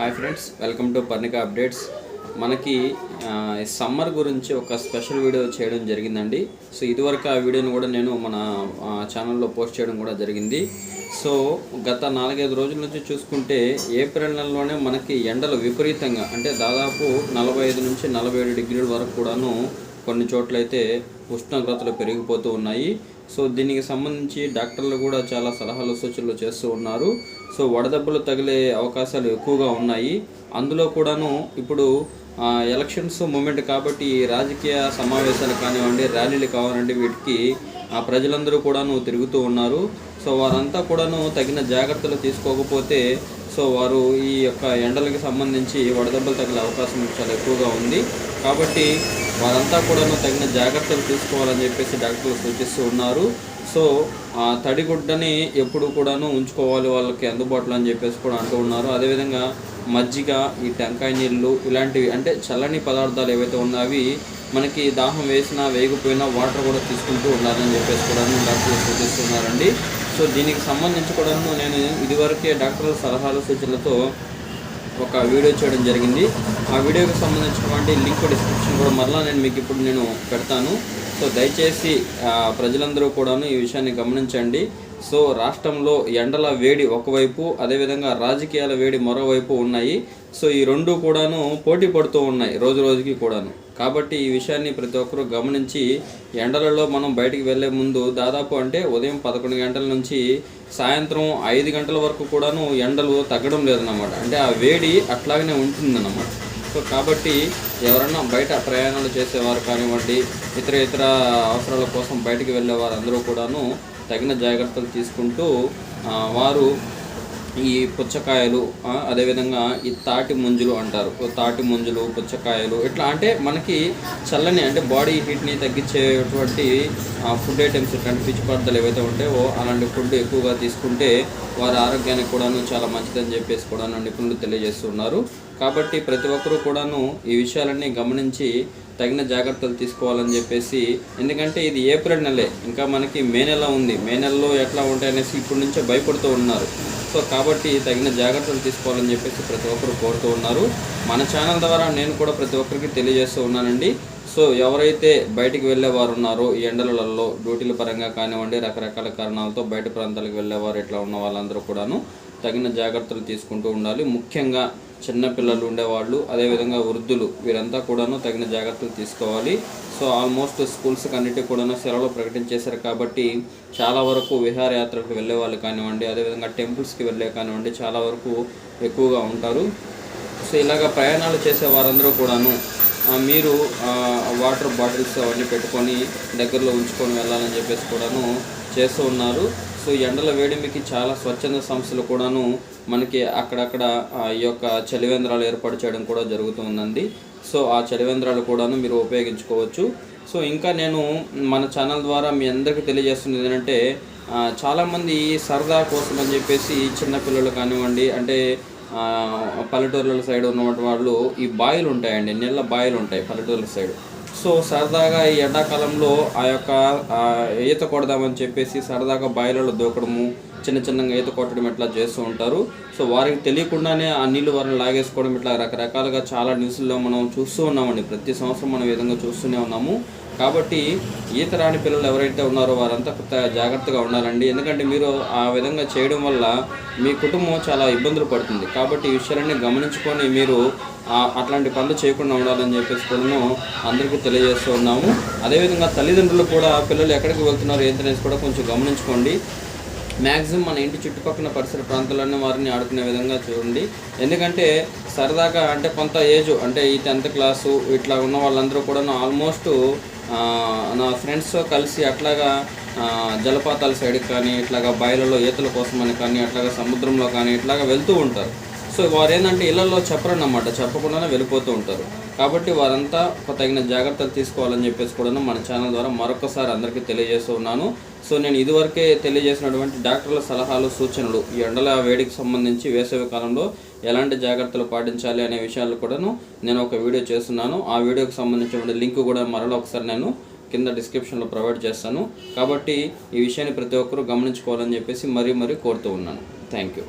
Hi friends welcome to Parnika updates. మనకి summer గురించి ఒక స్పెషల్ వీడియో చేయడం జరిగిందండి. సో ఇదివరకు ఆ వీడియోని కూడా నేను మన ఛానల్లో పోస్ట్ చేయడం కూడా జరిగింది. సో గత నాలుగైదు రోజుల నుంచి చూసుకుంటే ఏప్రిల్ నెలలోనే మనకి ఎండలు విపరీతంగా అంటే దాదాపు నలభై ఐదు నుంచి నలభై ఏడు డిగ్రీల వరకు కూడాను కొన్ని చోట్లయితే ఉష్ణోగ్రతలు పెరిగిపోతూ ఉన్నాయి. సో దీనికి సంబంధించి డాక్టర్లు కూడా చాలా సలహాలు సూచనలు చేస్తూ ఉన్నారు. సో వడదెబ్బలు తగిలే అవకాశాలు ఎక్కువగా ఉన్నాయి. అందులో కూడాను ఇప్పుడు ఎలక్షన్స్ మూమెంట్ కాబట్టి రాజకీయ సమావేశాలు కానివ్వండి ర్యాలీలు కావాలంటే వీటికి ఆ ప్రజలందరూ కూడాను తిరుగుతూ ఉన్నారు. సో వారంతా కూడాను తగిన జాగ్రత్తలు తీసుకోకపోతే సో వారు ఈ యొక్క ఎండలకి సంబంధించి వడదెబ్బలు తగిలే అవకాశం చాలా ఎక్కువగా ఉంది. కాబట్టి వారంతా కూడాను తగిన జాగ్రత్తలు తీసుకోవాలని చెప్పేసి డాక్టర్లు సూచిస్తూ ఉన్నారు. సో ఆ తడిగుడ్డని ఎప్పుడు కూడాను ఉంచుకోవాలి వాళ్ళకి అందుబాటులో అని చెప్పేసి కూడా అంటూ ఉన్నారు. అదేవిధంగా మజ్జిగ ఈ టెంకాయ నీళ్ళు ఇలాంటివి అంటే చల్లని పదార్థాలు ఏవైతే ఉన్నాయో అవి మనకి దాహం వేసినా వేయకపోయినా వాటర్ కూడా తీసుకుంటూ ఉండాలని చెప్పేసి కూడా డాక్టర్లు సూచిస్తున్నారండి. సో దీనికి సంబంధించి కూడా నేను ఇదివరకే డాక్టర్ల సలహాలు సూచనలతో ఒక వీడియో చేయడం జరిగింది. ఆ వీడియోకి సంబంధించినటువంటి లింక్ డిస్క్రిప్షన్ కూడా మరలా నేను మీకు ఇప్పుడు నేను పెడతాను. సో దయచేసి ప్రజలందరూ కూడాను ఈ విషయాన్ని గమనించండి. సో రాష్ట్రంలో ఎండల వేడి ఒకవైపు అదేవిధంగా రాజకీయాల వేడి మరోవైపు ఉన్నాయి. సో ఈ రెండు కూడాను పోటీ పడుతూ ఉన్నాయి రోజు రోజుకి కూడాను. కాబట్టి ఈ విషయాన్ని ప్రతి ఒక్కరూ గమనించి ఎండలలో మనం బయటికి వెళ్ళే ముందు దాదాపు అంటే ఉదయం పదకొండు గంటల నుంచి సాయంత్రం ఐదు గంటల వరకు కూడాను ఎండలు తగ్గడం లేదన్నమాట. అంటే ఆ వేడి అట్లాగనే ఉంటుందన్నమాట. సో కాబట్టి ఎవరన్నా బయట ప్రయాణాలు చేసేవారు కానివ్వండి ఇతర ఇతర అవసరాల కోసం బయటికి వెళ్ళే అందరూ కూడాను తగిన జాగ్రత్తలు తీసుకుంటూ వారు ఈ పుచ్చకాయలు అదేవిధంగా ఈ తాటి ముంజులు అంటారు. తాటి ముంజులు పుచ్చకాయలు ఇట్లా అంటే మనకి చల్లని అంటే బాడీ హీట్ని తగ్గించేటువంటి ఫుడ్ ఐటమ్స్ ఇట్లాంటి పిచ్చి పదార్థాలు ఏవైతే ఉంటాయో అలాంటి ఫుడ్ ఎక్కువగా తీసుకుంటే వారి ఆరోగ్యానికి కూడాను చాలా మంచిదని చెప్పేసి కూడాను నిపుణులు తెలియజేస్తున్నారు. కాబట్టి ప్రతి ఒక్కరూ కూడాను ఈ విషయాలన్నీ గమనించి తగిన జాగ్రత్తలు తీసుకోవాలని చెప్పేసి ఎందుకంటే ఇది ఏప్రిల్ నెలే. ఇంకా మనకి మే నెల ఉంది. మే నెలలో ఎట్లా ఉంటాయనేసి ఇప్పటి నుంచే భయపడుతూ ఉన్నారు. సో కాబట్టి తగిన జాగ్రత్తలు తీసుకోవాలని చెప్పేసి ప్రతి ఒక్కరు కోరుతూ ఉన్నారు. మన ఛానల్ ద్వారా నేను కూడా ప్రతి ఒక్కరికి తెలియజేస్తూ ఉన్నానండి. సో ఎవరైతే బయటికి వెళ్ళేవారు ఉన్నారో ఈ ఎండలలో డ్యూటీల పరంగా కానివ్వండి రకరకాల కారణాలతో బయట ప్రాంతాలకు వెళ్ళేవారు ఇట్లా ఉన్న వాళ్ళందరూ కూడాను తగిన జాగ్రత్తలు తీసుకుంటూ ఉండాలి. ముఖ్యంగా చిన్నపిల్లలు ఉండేవాళ్ళు అదేవిధంగా వృద్ధులు వీరంతా కూడాను తగిన జాగ్రత్తలు తీసుకోవాలి. సో ఆల్మోస్ట్ స్కూల్స్కి అన్నిటికీ కూడాను సెలవులు ప్రకటించేశారు కాబట్టి చాలా వరకు విహారయాత్రకు వెళ్ళే వాళ్ళు కానివ్వండి అదేవిధంగా టెంపుల్స్కి వెళ్ళే కానివ్వండి చాలా వరకు ఎక్కువగా ఉంటారు. సో ఇలాగ ప్రయాణాలు చేసే వారందరూ కూడాను మీరు వాటర్ బాటిల్స్ అవన్నీ పెట్టుకొని దగ్గరలో ఉంచుకొని వెళ్ళాలని చెప్పేసి కూడాను చేస్తూ ఉన్నారు. సో ఎండల వేడిమికి చాలా స్వచ్ఛంద సంస్థలు కూడాను మనకి అక్కడక్కడ ఈ యొక్క చలివేంద్రాలు ఏర్పాటు చేయడం కూడా జరుగుతుందండి సో ఆ చలివేంద్రాలు కూడాను మీరు ఉపయోగించుకోవచ్చు. సో ఇంకా నేను మన ఛానల్ ద్వారా మీ అందరికీ తెలియజేస్తున్నది ఏంటంటే చాలామంది సరదా కోసం అని చెప్పేసి చిన్నపిల్లలు కానివ్వండి అంటే పల్లెటూర్ల సైడ్ ఉన్నటువంటి వాళ్ళు ఈ బాయిలు ఉంటాయండి నీళ్ళ బాయిలు ఉంటాయి పల్లెటూర్ల సైడ్. సో సరదాగా ఈ ఎండాకాలంలో ఆ యొక్క ఈత కొడదామని చెప్పేసి సరదాగా బాయిలలో దూకడము చిన్న చిన్నగా ఈత కొట్టడం ఇట్లా చేస్తూ ఉంటారు. సో వారికి తెలియకుండానే ఆ నీళ్ళు వారిని లాగేసుకోవడం ఇట్లా రకరకాలుగా చాలా న్యూస్లో మనం చూస్తూ ఉన్నామండి. ప్రతి సంవత్సరం మనం ఈ విధంగా చూస్తూనే ఉన్నాము. కాబట్టి ఈత రాని పిల్లలు ఎవరైతే ఉన్నారో వారంతా కొత్త జాగ్రత్తగా ఉండాలండి. ఎందుకంటే మీరు ఆ విధంగా చేయడం వల్ల మీ కుటుంబం చాలా ఇబ్బందులు పడుతుంది. కాబట్టి ఈ విషయాలన్నీ గమనించుకొని మీరు అట్లాంటి పనులు చేయకుండా ఉండాలని చెప్పేసి కూడా అందరికీ తెలియజేస్తూ ఉన్నాము. అదేవిధంగా తల్లిదండ్రులు కూడా పిల్లలు ఎక్కడికి వెళ్తున్నారు ఏంటనేసి కూడా కొంచెం గమనించుకోండి. మ్యాక్సిమం మన ఇంటి చుట్టుపక్కల పరిసర ప్రాంతాలన్నీ వారిని ఆడుకునే విధంగా చూడండి. ఎందుకంటే సరదాగా అంటే కొంత ఏజ్ అంటే ఈ టెన్త్ క్లాసు ఇట్లా ఉన్న వాళ్ళందరూ కూడా ఆల్మోస్ట్ నా ఫ్రెండ్స్తో కలిసి అట్లాగా జలపాతాల సైడ్కి కానీ ఇట్లాగా బయలలో ఈతల కోసమని కానీ అట్లాగా సముద్రంలో కానీ ఇట్లాగా వెళ్తూ ఉంటారు. సో వారు ఏంటంటే ఇళ్ళలో చెప్పరన్నమాట. చెప్పకుండానే వెళ్ళిపోతూ ఉంటారు. కాబట్టి వారంతా ఒక తగిన జాగ్రత్తలు తీసుకోవాలని చెప్పేసి కూడా మన ఛానల్ ద్వారా మరొకసారి అందరికీ తెలియజేస్తూ ఉన్నాను. సో నేను ఇదివరకే తెలియజేసినటువంటి డాక్టర్ల సలహాలు సూచనలు ఈ ఎండల వేడికి సంబంధించి వేసవి కాలంలో ఎలాంటి జాగ్రత్తలు పాటించాలి అనే విషయాలు కూడాను నేను ఒక వీడియో చేస్తున్నాను. ఆ వీడియోకి సంబంధించిన లింక్ కూడా మరలా ఒకసారి నేను కింద డిస్క్రిప్షన్లో ప్రొవైడ్ చేస్తాను. కాబట్టి ఈ విషయాన్ని ప్రతి ఒక్కరూ గమనించుకోవాలని చెప్పేసి మరీ మరీ కోరుతూ ఉన్నాను. Thank you.